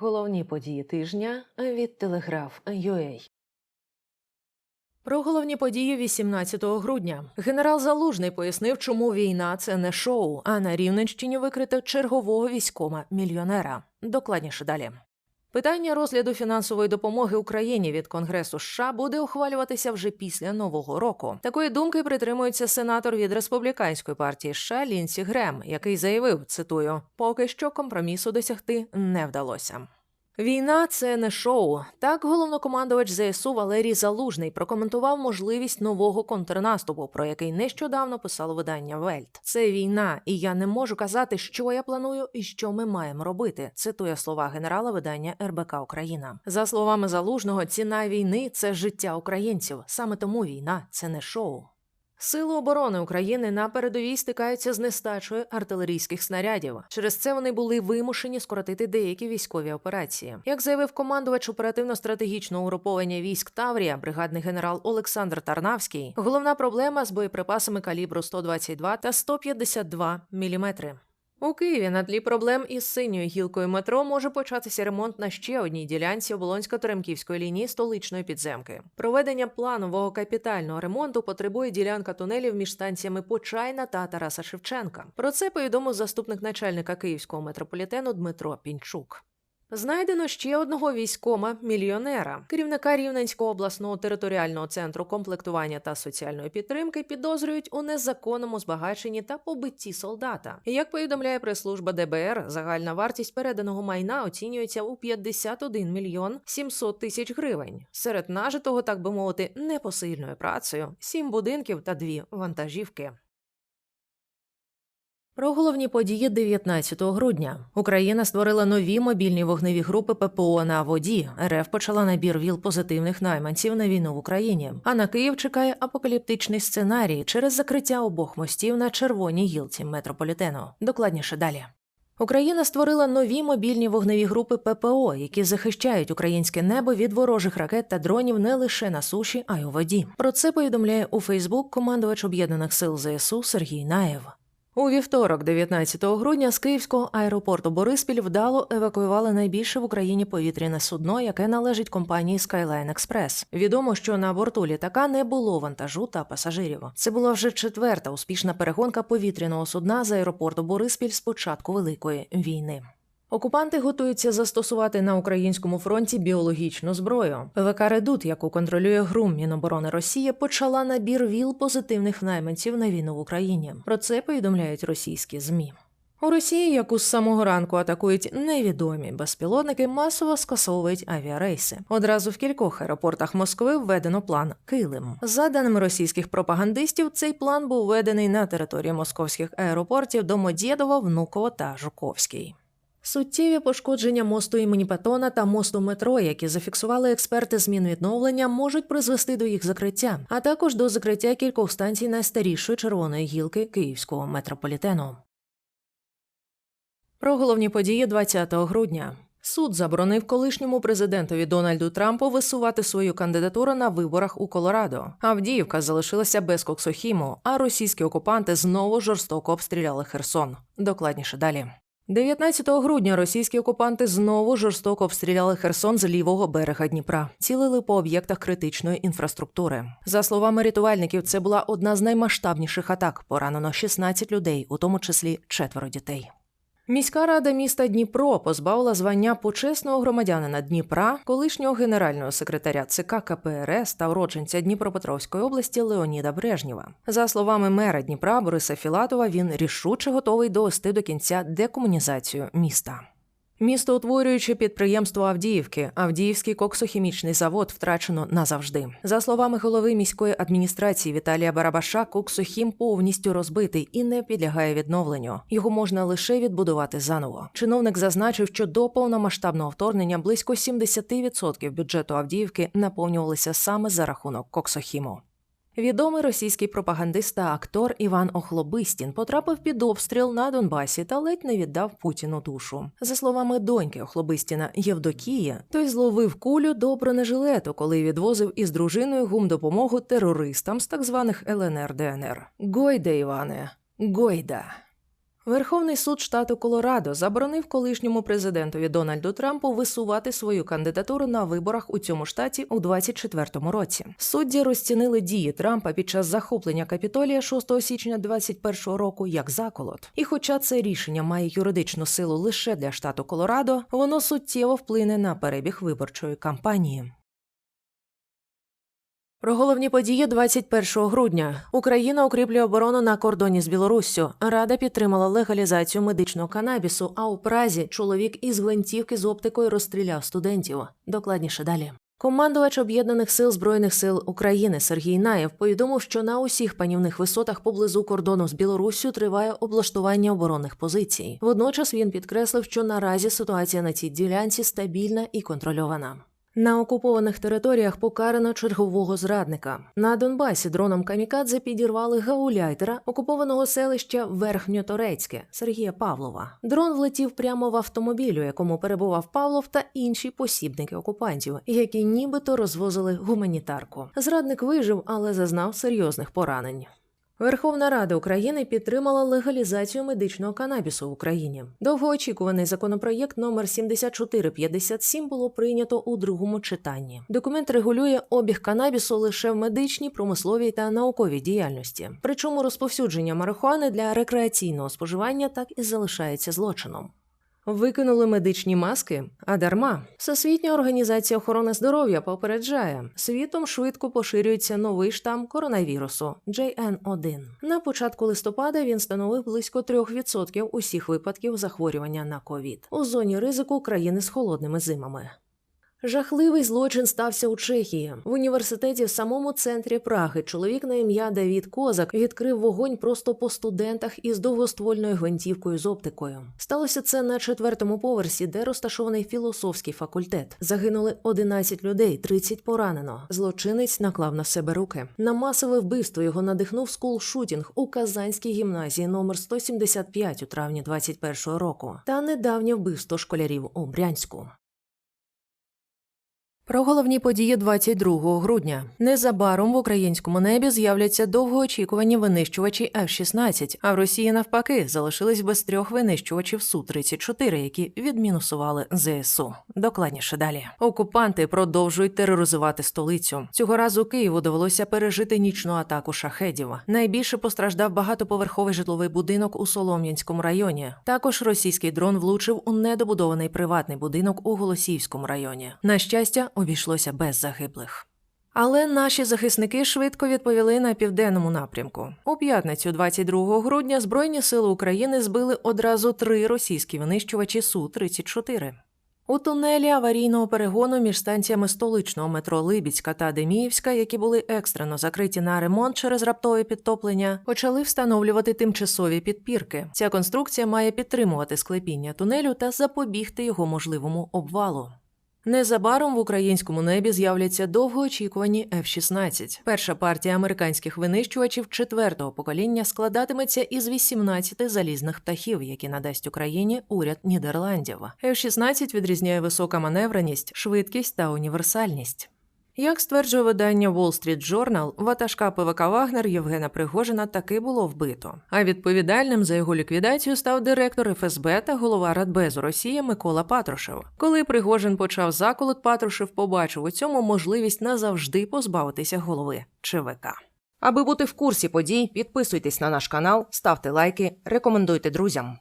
Головні події тижня від ЮЕЙ. Про головні події 18 грудня генерал Залужний пояснив, чому війна це не шоу, а на Рівненщині викрито чергового військома мільйонера. Докладніше далі. Питання розгляду фінансової допомоги Україні від Конгресу США буде ухвалюватися вже після нового року. Такої думки притримується сенатор від республіканської партії США Лінсі Грем, який заявив: цитую: поки що компромісу досягти не вдалося. Війна це не шоу. Так головнокомандувач ЗСУ Валерій Залужний прокоментував можливість нового контрнаступу, про який нещодавно писало видання Вельт. Це війна, і я не можу казати, що я планую і що ми маємо робити. Цитує слова генерала видання РБК Україна. За словами Залужного, ціна війни це життя українців. Саме тому війна це не шоу. Сили оборони України на передовій стикаються з нестачою артилерійських снарядів. Через це вони були вимушені скоротити деякі військові операції. Як заявив командувач оперативно-стратегічного угруповання військ Таврія, бригадний генерал Олександр Тарнавський, головна проблема з боєприпасами калібру 122 та 152 мм. У Києві на тлі проблем із синьою гілкою метро може початися ремонт на ще одній ділянці оболонсько-теремківської лінії столичної підземки. Проведення планового капітального ремонту потребує ділянка тунелів між станціями Почайна та Тараса Шевченка. Про це повідомив заступник начальника київського метрополітену Дмитро Пінчук. Знайдено ще одного військома мільйонера, керівника Рівненського обласного територіального центру комплектування та соціальної підтримки підозрюють у незаконному збагаченні та побитті солдата. Як повідомляє прес-служба ДБР, загальна вартість переданого майна оцінюється у 51 мільйон 700 тисяч гривень. Серед нажитого, так би мовити, непосильною працею, сім будинків та дві вантажівки. Про головні події 19 грудня Україна створила нові мобільні вогневі групи ППО на воді. РФ почала набір віл позитивних найманців на війну в Україні. А на Київ чекає апокаліптичний сценарій через закриття обох мостів на червоній гілці метрополітену. Докладніше далі. Україна створила нові мобільні вогневі групи ППО, які захищають українське небо від ворожих ракет та дронів не лише на суші, а й у воді. Про це повідомляє у Фейсбук командувач об'єднаних сил ЗСУ Сергій Наєв. У вівторок, 19 грудня, з Київського аеропорту Бориспіль вдало евакуювали найбільше в Україні повітряне судно, яке належить компанії Skyline Express. Відомо, що на борту літака не було вантажу та пасажирів. Це була вже четверта успішна перегонка повітряного судна з аеропорту Бориспіль з початку великої війни. Окупанти готуються застосувати на українському фронті біологічну зброю. ПВК Редут, яку контролює ГРУМ Міноборони Росії, почала набір віл позитивних найманців на війну в Україні. Про це повідомляють російські змі. У Росії, яку з самого ранку атакують невідомі безпілотники, масово скасовують авіарейси. Одразу в кількох аеропортах Москви введено план Килим. За даними російських пропагандистів, цей план був введений на території московських аеропортів Домодєдово, Внуково та Жуковський. Суттєві пошкодження мосту імені Патона та мосту метро, які зафіксували експерти з Мінвідновлення, можуть призвести до їх закриття, а також до закриття кількох станцій найстарішої червоної гілки київського метрополітену. Про головні події 20 грудня. Суд заборонив колишньому президентові Дональду Трампу висувати свою кандидатуру на виборах у Колорадо. Авдіївка залишилася без коксохіму, а російські окупанти знову жорстоко обстріляли Херсон. Докладніше далі. 19 грудня російські окупанти знову жорстоко обстріляли Херсон з лівого берега Дніпра, цілили по об'єктах критичної інфраструктури. За словами рятувальників, це була одна з наймасштабніших атак. Поранено 16 людей, у тому числі четверо дітей. Міська рада міста Дніпро позбавила звання почесного громадянина Дніпра, колишнього генерального секретаря ЦК КПРС та уродженця Дніпропетровської області Леоніда Брежнєва. За словами мера Дніпра Бориса Філатова, він рішуче готовий довести до кінця декомунізацію міста. Містоутворююче підприємство Авдіївки, Авдіївський коксохімічний завод втрачено назавжди. За словами голови міської адміністрації Віталія Барабаша, коксохім повністю розбитий і не підлягає відновленню. Його можна лише відбудувати заново. Чиновник зазначив, що до повномасштабного вторгнення близько 70% бюджету Авдіївки наповнювалися саме за рахунок коксохіму. Відомий російський пропагандист та актор Іван Охлобистін потрапив під обстріл на Донбасі та ледь не віддав Путіну душу. За словами доньки Охлобистіна Євдокія, той зловив кулю до бронежилету, коли відвозив із дружиною гумдопомогу терористам з так званих ЛНР ДНР. Гойда, Іване, Гойда. Верховний суд штату Колорадо заборонив колишньому президентові Дональду Трампу висувати свою кандидатуру на виборах у цьому штаті у 2024 році. Судді розцінили дії Трампа під час захоплення капітолія 6 січня 2021 року як заколот. І, хоча це рішення має юридичну силу лише для штату Колорадо, воно суттєво вплине на перебіг виборчої кампанії. Про головні події 21 грудня Україна укріплює оборону на кордоні з Білоруссю. Рада підтримала легалізацію медичного канабісу. А у Празі чоловік із гвинтівки з оптикою розстріляв студентів. Докладніше далі. Командувач об'єднаних сил збройних сил України Сергій Наєв повідомив, що на усіх панівних висотах поблизу кордону з Білоруссю триває облаштування оборонних позицій. Водночас він підкреслив, що наразі ситуація на цій ділянці стабільна і контрольована. На окупованих територіях покарано чергового зрадника. На Донбасі дроном Камікадзе підірвали гауляйтера окупованого селища Верхньоторецьке Сергія Павлова. Дрон влетів прямо в автомобіль, у якому перебував Павлов та інші посібники окупантів, які нібито розвозили гуманітарку. Зрадник вижив, але зазнав серйозних поранень. Верховна Рада України підтримала легалізацію медичного канабісу в Україні. Довгоочікуваний законопроєкт номер 7457 було прийнято у другому читанні. Документ регулює обіг канабісу лише в медичній, промисловій та науковій діяльності. Причому розповсюдження марихуани для рекреаційного споживання так і залишається злочином. Викинули медичні маски, а дарма. Всесвітня організація охорони здоров'я попереджає, світом швидко поширюється новий штам коронавірусу JN1. На початку листопада він становив близько 3% усіх випадків захворювання на ковід у зоні ризику країни з холодними зимами. Жахливий злочин стався у Чехії. В університеті в самому центрі Праги чоловік на ім'я Давід Козак відкрив вогонь просто по студентах із довгоствольною гвинтівкою з оптикою. Сталося це на четвертому поверсі, де розташований філософський факультет. Загинули 11 людей, 30 поранено. Злочинець наклав на себе руки. На масове вбивство його надихнув скул-шутінг у Казанській гімназії номер 175 у травні 21-го року та недавнє вбивство школярів у Брянську. Про головні події 22 грудня. Незабаром в українському небі з'являться довгоочікувані винищувачі F-16, а в Росії навпаки залишились без трьох винищувачів Су-34, які відмінусували ЗСУ. Докладніше далі. Окупанти продовжують тероризувати столицю. Цього разу Києву довелося пережити нічну атаку шахедів. Найбільше постраждав багатоповерховий житловий будинок у Солом'янському районі. Також російський дрон влучив у недобудований приватний будинок у Голосіївському районі. На щастя, обійшлося без загиблих. Але наші захисники швидко відповіли на південному напрямку. У п'ятницю, 22 грудня, Збройні сили України збили одразу три російські винищувачі Су-34. У тунелі аварійного перегону між станціями столичного метро Либіцька та Деміївська, які були екстрено закриті на ремонт через раптове підтоплення, почали встановлювати тимчасові підпірки. Ця конструкція має підтримувати склепіння тунелю та запобігти його можливому обвалу. Незабаром в українському небі з'являться довгоочікувані F-16. Перша партія американських винищувачів четвертого покоління складатиметься із 18 залізних птахів, які надасть Україні уряд Нідерландів. F-16 відрізняє висока маневреність, швидкість та універсальність. Як стверджує видання Wall Street Journal, ватажка ПВК Вагнер Євгена Пригожина таки було вбито. А відповідальним за його ліквідацію став директор ФСБ та голова Радбезу Росії Микола Патрушев. Коли Пригожин почав заколот, Патрушев побачив у цьому можливість назавжди позбавитися голови ЧВК. Аби бути в курсі подій, підписуйтесь на наш канал, ставте лайки, рекомендуйте друзям.